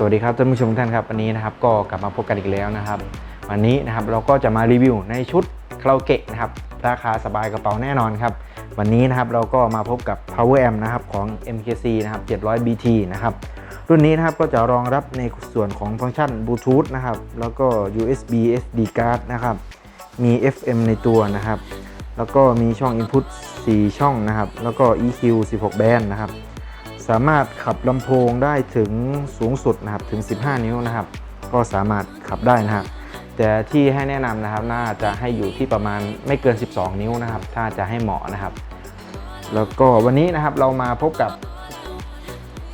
สวัสดีครับท่านผู้ชมท่านครับวันนี้นะครับก็กลับมาพบกันอีกแล้วนะครับ วันนี้นะครับเราก็จะมารีวิวในชุดคาราโอเกะนะครับราคาสบายกระเป๋าแน่นอนครับวันนี้นะครับเราก็มาพบกับ Power Amp นะครับของ MKC นะครับ 700 BT นะครับรุ่นนี้นะครับก็จะรองรับในส่วนของฟังก์ชันบลูทูธนะครับแล้วก็ USB SD card นะครับมี FM ในตัวนะครับ แล้วก็มีช่อง Input 4 ช่องนะครับ แล้วก็ EQ 16 แบนนะครับ สามารถขับลำโพงได้ถึงสูงสุดนะครับถึง 15 นิ้วนะครับ ก็สามารถขับได้นะครับ แต่ที่ให้แนะนำนะครับน่าจะให้อยู่ที่ประมาณไม่เกิน 12 นิ้วนะครับ ถ้าจะให้เหมาะนะครับ แล้วก็วันนี้นะครับเรามาพบกับ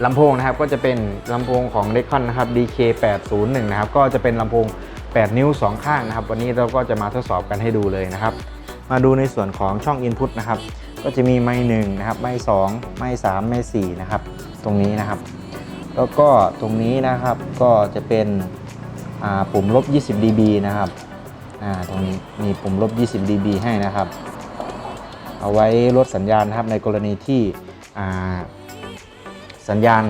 ลำโพงนะครับก็จะเป็นลำโพงของ d e c o n นะครับ DK801 นะครับก็จะเป็นลำโพง 8 นิ้ว 2 ข้างนะครับ วันนี้เราก็จะมาทดสอบกันให้ดูเลยนะครับ มาดูในส่วนของช่อง Input นะครับ ก็จะมีไม้หนึ่งนะครับ ไม้สองไม้สามไม้สี่นะครับ ตรงนี้นะครับ แล้วก็ตรงนี้นะครับก็จะเป็นปุ่มลบ 20 dB นะครับตรงนี้มีปุ่มลบ 20 dB ให้นะครับ เอาไว้ลดสัญญาณนะครับในกรณีที่สัญญาณ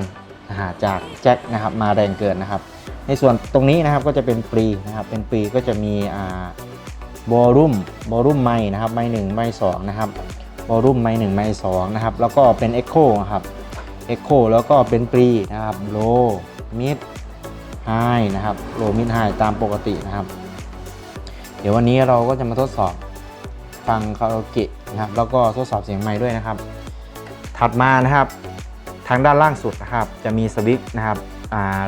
าจากแจ็คนะครับมาแรงเกินนะครับ ในส่วนตรงนี้นะครับก็จะเป็นปรีนะครับเป็นปรีก็จะมี อ่าบอรุ่มบอรุ่มไม้นะครับไม้หนึ่งไม้สองนะครับบอรุ่มไม้หนึ่งไม้สองนะครับแล้วก็เป็น Echo นะครับ Echo แล้วก็เป็นปรีนะครับโลมิดไฮนะครับโลมิดไฮตามปกตินะครับ เดี๋ยววันนี้เราก็จะมาทดสอบฟังคาราโอเกะนะครับ แล้วก็ทดสอบเสียงไมค์ด้วยนะครับ ถัดมานะครับ ทางด้านล่างสุดนะครับ จะมีสวิตช์นะครับ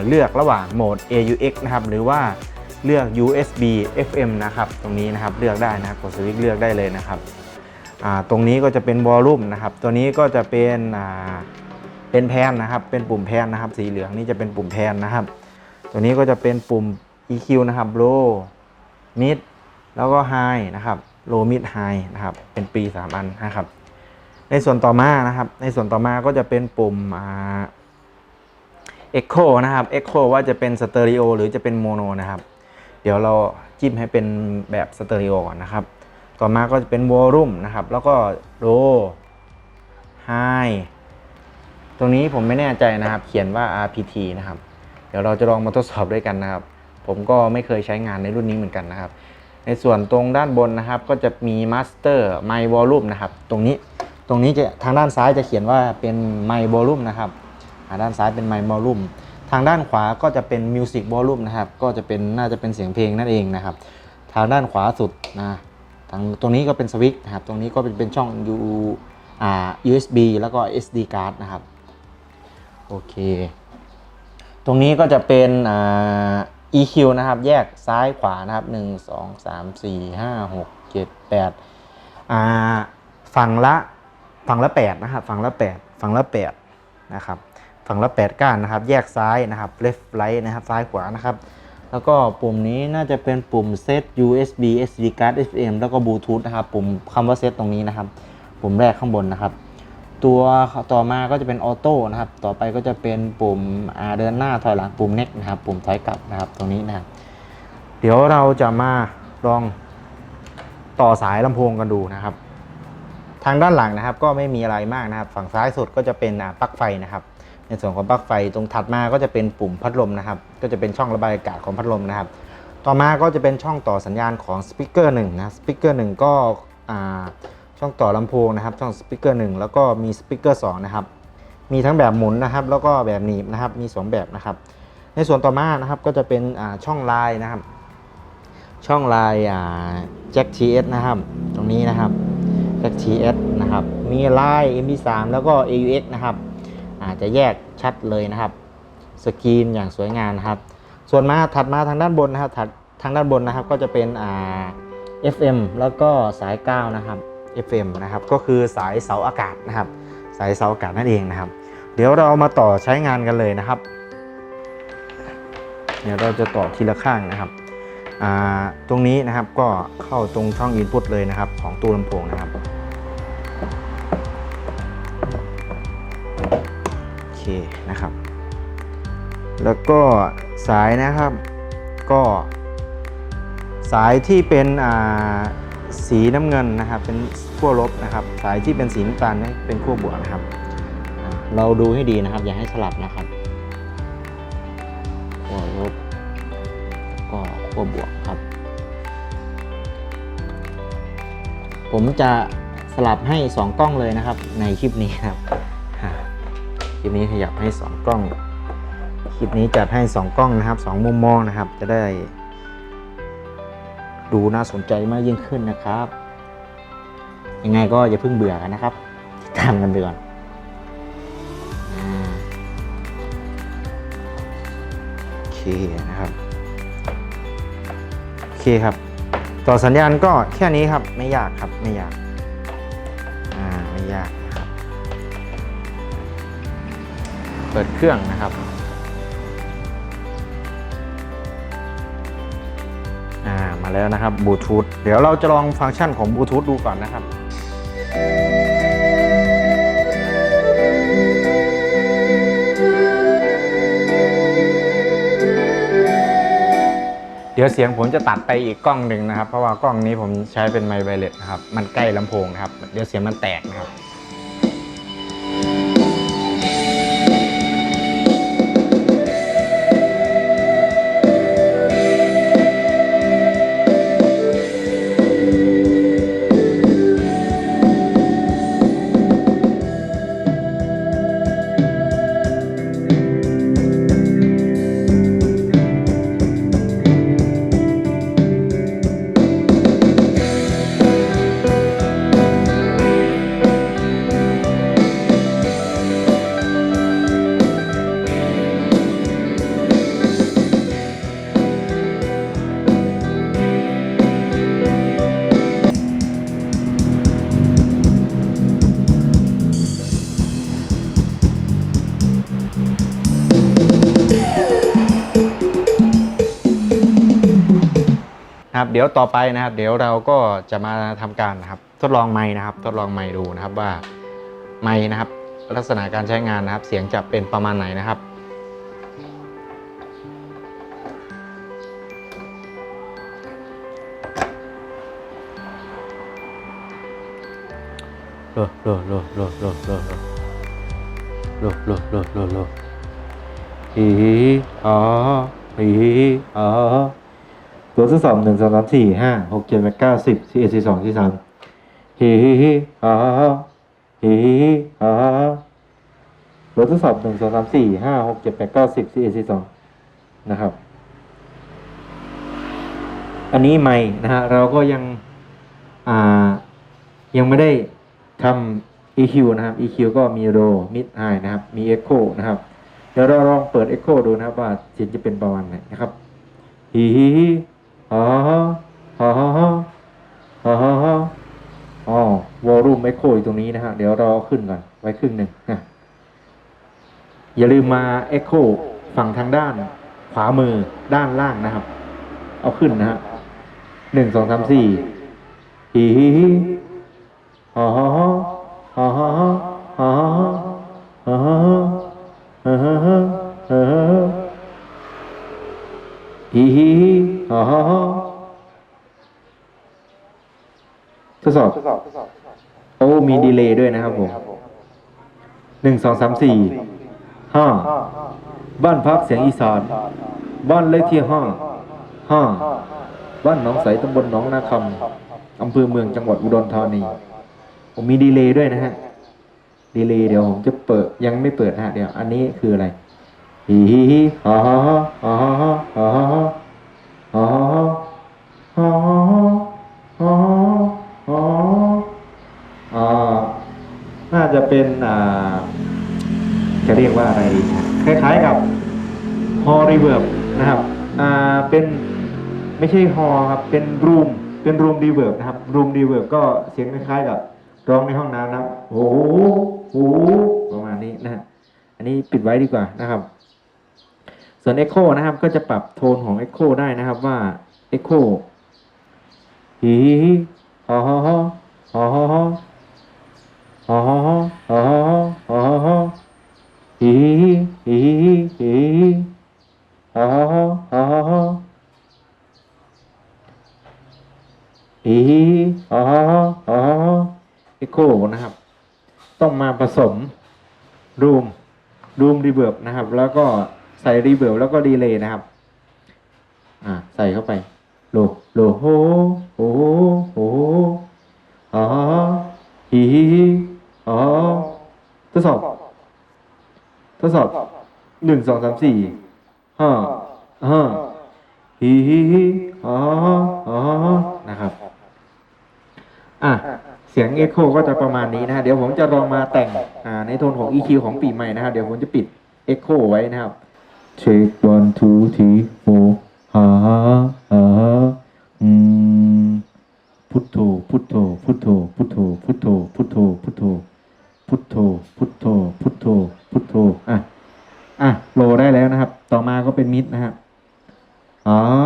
เลือกระหว่างโหมด AUX นะครับ หรือว่า เลือก USB FM นะครับตรงนี้นะครับเลือกได้นะครับกดสวิตช์เลือกได้เลยนะครับตรงนี้ก็จะเป็นวอลลุ่มนะครับ ตัวนี้ก็จะเป็นเป็นแพนนะครับ เป็นปุ่มแพนนะครับ สีเหลืองนี่จะเป็นปุ่มแพนนะครับ ตัวนี้ก็จะเป็นปุ่ม EQ นะครับ low mid แล้วก็ high นะครับ low mid high นะครับ เป็นปี 3 อันนะครับ ในส่วนต่อมานะครับ ในส่วนต่อมาก็จะเป็นปุ่ม Echo นะครับ Echo ว่าจะเป็นสเตอริโอหรือจะเป็นโมโนนะครับ ดี๋ยวเราจิ้มให้เป็นแบบสเตอริโอก่อนนะครับ ต่อมาก็จะเป็นวอลลุ่มนะครับ แล้วก็ low high ตรงนี้ผมไม่แน่ใจนะครับ เขียนว่า RPT นะครับ เดี๋ยวเราจะลองมาทดสอบด้วยกันนะครับ ผมก็ไม่เคยใช้งานในรุ่นนี้เหมือนกันนะครับ ในส่วนตรงด้านบนนะครับ ก็จะมี Master My Volume นะครับ ตรงนี้ตรงนี้จะทางด้านซ้ายจะเขียนว่าเป็น My Volume นะครับด้านซ้ายเป็น My Volume ทางด้านขวาก็จะเป็น Music Volume นะครับ ก็จะเป็นน่าจะเป็นเสียงเพลงนั่นเองนะครับ ทางด้านขวาสุดนะทางตรงนี้ก็เป็นสวิตช์นะครับ ตรงนี้ก็เป็นเป็นช่อง U อ่า USB แล้วก็ SD card นะครับ โอเค ตรงนี้ก็จะเป็นอ่า EQ นะครับ แยกซ้ายขวานะครับ 1 2 3 4 5 6 7 8อ่าฝั่งละฝั่งละ 8 นะครับ ฝั่งละ 8 ฝั่งละ 8 นะครับ ฝั่งละ 8 ก้านนะครับ แยกซ้ายนะครับ left right นะครับ ซ้ายขวานะครับ แล้วก็ปุ่มนี้น่าจะเป็นปุ่ม set USB SD card FM แล้วก็บลูทูธนะครับ ปุ่มคำว่า set ตรงนี้นะครับ ปุ่มแรกข้างบนนะครับ ตัวต่อมาก็จะเป็นออโต้นะครับ ต่อไปก็จะเป็นปุ่มอ่าเดินหน้าถอยหลัง ปุ่มเน็กนะครับ ปุ่มถอยกลับนะครับ ตรงนี้นะครับ เดี๋ยวเราจะมาลองต่อสายลำโพงกันดูนะครับ ทางด้านหลังนะครับก็ไม่มีอะไรมากนะครับ ฝั่งซ้ายสุดก็จะเป็นปลั๊กไฟนะครับ ในส่วนของปลั๊กไฟตรงถัดมาก็จะเป็นปุ่มพัดลมนะครับ ก็จะเป็นช่องระบายอากาศของพัดลมนะครับ ต่อมาก็จะเป็นช่องต่อสัญญาณของสปีกเกอร์หนึ่งนะสปีกเกอร์หนึ่งก็ช่องต่อลำโพงนะครับ ช่องสปีกเกอร์หนึ่งแล้วก็มีสปีกเกอร์สองนะครับ มีทั้งแบบหมุนนะครับ แล้วก็แบบหนีบนะครับ มี 2 แบบนะครับ ในส่วนต่อมานะครับก็จะเป็นช่องไลน์นะครับ ช่องไลน์อ่าแจ็ค TS นะครับ ตรงนี้นะครับแจ็ค TS นะครับ มีไลน์ MP3 แล้วก็ AUX นะครับ อาจจะแยกชัดเลยนะครับ สกรีนอย่างสวยงามนะครับ ส่วนมาถัดมาทางด้านบนนะครับถัดทางด้านบนนะครับก็จะเป็นอ่า FM แล้วก็สาย9นะครับ FM นะครับก็คือสายเสาอากาศนะครับ สายเสาอากาศนั่นเองนะครับ เดี๋ยวเรามาต่อใช้งานกันเลยนะครับ เดี๋ยวเราจะต่อทีละข้างนะครับตรงนี้นะครับก็เข้าตรงช่อง Input เลยนะครับของตู้ลำโพงนะครับ นะครับ แล้วก็สายนะครับก็สายที่เป็นอ่าสีน้ำเงินนะครับ เป็นขั้วลบนะครับ สายที่เป็นสีน้ำตาลนี่เป็นขั้วบวกนะครับ เราดูให้ดีนะครับ อย่าให้สลับนะครับขั้วลบก็ขั้วบวกครับ ผมจะสลับให้ 2 กล้องเลยนะครับ ในคลิปนี้ครับ ลิปนี้ขยับให้ 2 กล้อง คลิปนี้จัดให้ 2 กล้องนะครับ 2 มุมมองนะครับ จะได้ ดูน่าสนใจมากยิ่งขึ้นนะครับ ยังไงก็อย่าเพิ่งเบื่อกันนะครับติดตามกันไปก่อนโอเคนะครับ โอเคครับ ต่อสัญญาณก็แค่นี้ครับ ไม่ยากครับ ไม่ยาก อ่า ไม่ยาก ปิดเครื่องนะครับอ่ามาแล้วนะครับบลูทูธเดี๋ยวเราจะลองฟังก์ชันของบลูทูธดูก่อนนะครับเดี๋ยวเสียงผมจะตัดไปอีกกล้องหนึ่งนะครับ เพราะว่ากล้องนี้ผมใช้เป็นไมค์ไวเลสนะครับ มันใกล้ลำโพงนะครับ เดี๋ยวเสียงมันแตกนะครับ นะครับเดี๋ยวต่อไปนะครับ เดี๋ยวเราก็จะมาทำการนะครับ ทดลองไม้นะครับ ทดลองไม้ดูนะครับว่าไม้นะครับ ลักษณะการใช้งานนะครับ เสียงจะเป็นประมาณไหนนะครับโลโลโลโลโลโลโลโลโลโลโลโลฮีอ๋อฮีอ๋อ ตัวทดสอบหนึ่งสองสามสี่ห้าหกเจ็ดแปดเก้าสิบสิบเอ็ดสิบสองสิบสามฮีฮีฮีฮ่าฮีฮีฮีฮ่าตัวทดสอบหนึ่งสองสามสี่ห้าหกเจ็ดแปดเก้าสิบสิบเอ็ดสิบสองนะครับ อันนี้ไม่นะฮะเราก็ยังอ่ายังไม่ได้ทำ EQ นะครับ EQ ก็มี low mid high นะครับ มี echo นะครับ เดี๋ยวเราลองเปิด echo ดูนะครับว่าเสียงจะเป็นประมาณไหนนะครับฮีฮี ฮ่าฮ่าฮ่าอ๋อวอลลุ่มไมโครอยู่ตรงนี้นะฮะ เดี๋ยวเราขึ้นก่อน ไว้ครึ่งหนึ่งอย่าลืมมาเอ็กโคฝั่งทางด้าน ขวามือด้านล่างนะครับ เอาขึ้นนะฮะหนึ่งสองสามสี่ฮีฮีฮีฮ่ฮ่ฮ่ฮ่ฮ่ ฮีฮีฮีฮ่าฮ่าฮ่าทดสอบโอ้มีดีเลย์ด้วยนะครับผมหนึ่งสองสามสี่ห้าบ้านพักเสียงอีสานบ้านเลขที่ห้าห้าบ้านหนองใสตำบลหนองนาคำอำเภอเมืองจังหวัดอุดรธานีผมมีดีเลย์ด้วยนะฮะดีเลย์เดี๋ยวผมจะเปิดยังไม่เปิดฮะเดี๋ยวอันนี้คืออะไร ฮีฮีฮีฮ่าฮ่าฮ่าฮ่าฮ่าฮ่าฮ่าฮ่าฮ่าฮ่าฮ่าฮ่าฮ่าฮ่าอ่าน่าจะเป็นอ่าจะเรียกว่าอะไรดีคล้ายๆกับฮอรีเวิร์บนะครับอ่าเป็นไม่ใช่ฮอครับเป็นรูมเป็นรูมรีเวิร์บนะครับรูมรีเวิร์บก็เสียงคล้ายๆกับร้องในห้องน้ำนะครับโอ้โหประมาณนี้นะฮะอันนี้ปิดไว้ดีกว่านะครับส่วน Echo นะครับก็จะปรับโทนของ Echo ได้นะครับว่า Echo ฮีฮีฮีฮ่าฮ่าฮ่าฮ่าฮ่าฮ่าฮ่าฮ่าฮ่าฮ่าฮ่าฮ่าฮ่าฮ่าฮีฮีฮีฮีฮีฮีฮ่าฮ่าฮ่าฮ่าฮ่าฮ่าฮีฮีฮ่าฮ่าฮ่าฮ่าฮ่า ส่วน Echo นะครับ ก็จะปรับโทนของ Echo ได้นะครับว่า Echo ฮีฮีฮีฮอฮอฮอฮอฮอฮอฮอฮอฮอฮอฮอฮอฮีฮีฮีฮีฮีฮีฮอฮอฮอฮอฮอฮีฮอฮอฮอฮอฮอฮอเอโคนะครับ ต้องมาผสมรูมรูมรีเบิร์บนะครับ แล้วก็ ใส่รีเบิร์แล้วก็ดีเลย์นะครับ อ่าใส่เข้าไปโลโลโฮโฮโฮอ๋อฮีฮีอ๋อทดสอบทดสอบหนึ่งสองสามสี่ห้าห้าฮีฮีฮีอ๋ออ๋อนะครับ อะเสียงเอ็กโคก็จะประมาณนี้นะฮะเดี๋ยวผมจะลองมาแต่งอ่าในโทนของ EQ ของปีใหม่นะครับเดี๋ยวผมจะปิดเอ็กโคไว้นะครับ check one two three four ฮ่าฮ่าอืมพุทโธพุทโธพุทโธพุทโธพุทโธพุทโธพุทโธพุทโธพุทโธพุทโธพุทโธอะอะโลได้แล้วนะครับ ต่อมาก็เป็นมิดนะครับอ๋ออ๋อ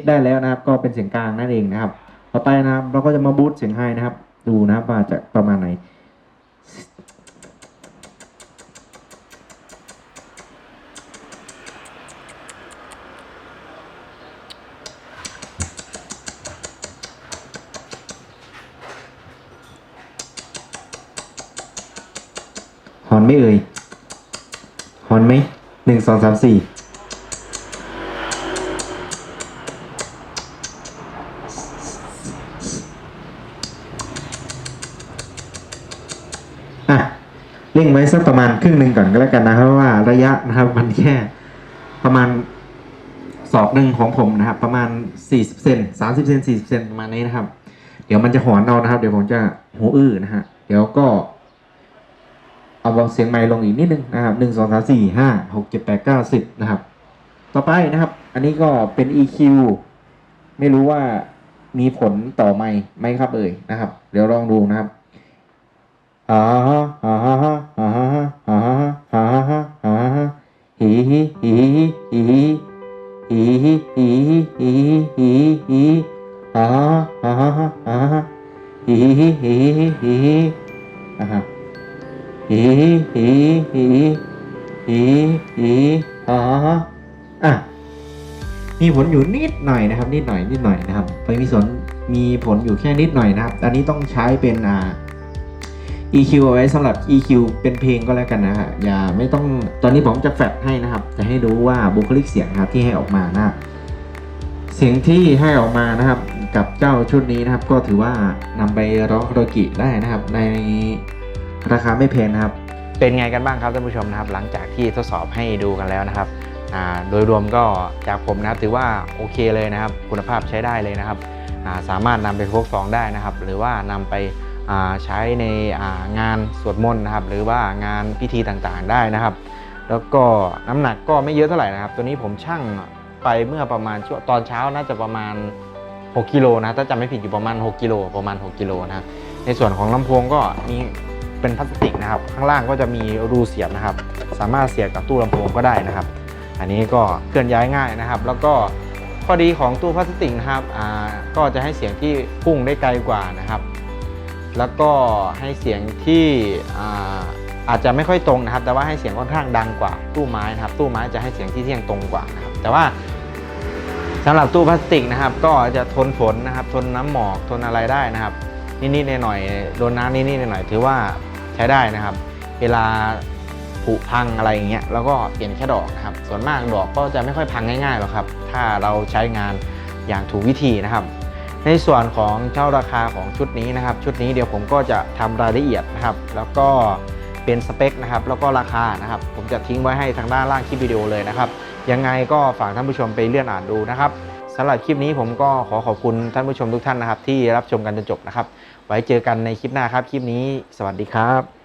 ดได้แล้วนะครับ ก็เป็นเสียงกลางนั่นเองนะครับต่อไปนะครับ เราก็จะมาบูตเสียงไฮนะครับ ดูนะครับว่าจะประมาณไหนหอนไม่เอ่ยหอนไหมหนึ่งสองสามสี่อะเร่งไว้สักประมาณครึ่งหนึ่งก่อนก็แล้วกันนะครับเพราะว่าระยะนะครับมันแค่ประมาณศอกหนึ่งของผมนะครับ ประมาณ 40เซน30เซน40เซนประมาณนี้นะครับ เดี๋ยวมันจะหอนเอานะครับ เดี๋ยวผมจะหูอื้อนะฮะเดี๋ยวก็เอาเสียงไมค์ลงอีกนิดนึงนะครับหนึ่งสองสามสี่ห้าหกเจ็ดแปดเก้าสิบนะครับ ต่อไปนะครับ อันนี้ก็เป็น EQ ไม่รู้ว่ามีผลต่อไมค์ไหมครับเอ่ยนะครับ เดี๋ยวลองดูนะครับอ่าฮะอ่ นิดหน่อยนะครับ นิดหน่อยนิดหน่อยนะครับไปมีส่วนมีผลอยู่แค่นิดหน่อยนะครับ อันนี้ต้องใช้เป็นอ่า EQ เอาไว้สำหรับ EQ เป็นเพลงก็แล้วกันนะฮะอย่าไม่ต้องตอนนี้ผมจะแฟดให้นะครับ จะให้ดูว่าบุคลิกเสียงนะครับที่ให้ออกมานะเสียงที่ให้ออกมานะครับ กับเจ้าชุดนี้นะครับ ก็ถือว่านำไปร้องคารกะได้นะครับ ในราคาไม่แพงนะครับ เป็นไงกันบ้างครับท่านผู้ชมนะครับ หลังจากที่ทดสอบให้ดูกันแล้วนะครับ โดยรวมก็จากผมนะครับถือว่าโอเคเลยนะครับ คุณภาพใช้ได้เลยนะครับาสามารถนำไปพกฟองได้นะครับ หรือว่านำไปใช้ในางานสวดมนต์นะครับ หรือว่างานพิธีต่างๆได้นะครับ แล้วก็น้ำหนักก็ไม่เยอะเท่าไหร่นะครับ ตัวนี้ผมชั่งไปเมื่อประมาณช่วงตอนเช้าน่าจะประมาณ 6กิโลนะถ้าจำไม่ผิดอยู่ประมาณ 6กิโลประมาณ 6กิโลนะครับในส่วนของลำโพงก็มีเป็นพลาสติกนะครับ ข้างล่างก็จะมีรูเสียบนะครับ สามารถเสียบกับตู้ลำโพงก็ได้นะครับ อันนี้ก็เคลื่อนย้ายง่ายนะครับ แล้วก็ข้อดีของตู้พลาสติกนะครับก็จะให้เสียงที่พุ่งได้ไกลกว่านะครับ แล้วก็ให้เสียงที่อาอาจจะไม่ค่อยตรงนะครับ แต่ว่าให้เสียงค่อนข้างดังกว่าตู้ไม้นะครับ ตู้ไม้จะให้เสียงที่เที่ยงตรงกว่านะครับ แต่ว่าสำหรับตู้พลาสติกนะครับ ก็จะทนฝนนะครับ ทนน้ำหมอกทนอะไรได้นะครับนิดๆหน่อยๆโดนน้ำนิดๆหน่อยๆถือว่าใช้ได้นะครับ เวลา ผุพังอะไรอย่างเงี้ยแล้วก็เปลี่ยนแค่ดอกนะครับ ส่วนมากดอกก็จะไม่ค่อยพังง่ายๆหรอกครับ ถ้าเราใช้งานอย่างถูกวิธีนะครับ ในส่วนของเจ้าราคาของชุดนี้นะครับ ชุดนี้เดี๋ยวผมก็จะทำรายละเอียดนะครับ แล้วก็เป็นสเปคนะครับแล้วก็ราคานะครับ ผมจะทิ้งไว้ให้ทางด้านล่างคลิปวิดีโอเลยนะครับ ยังไงก็ฝากท่านผู้ชมไปเลื่อนอ่านดูนะครับสำหรับคลิปนี้ผมก็ขอขอบคุณท่านผู้ชมทุกท่านนะครับ ที่รับชมกันจนจบนะครับ ไว้เจอกันในคลิปหน้าครับ คลิปนี้ สวัสดีครับ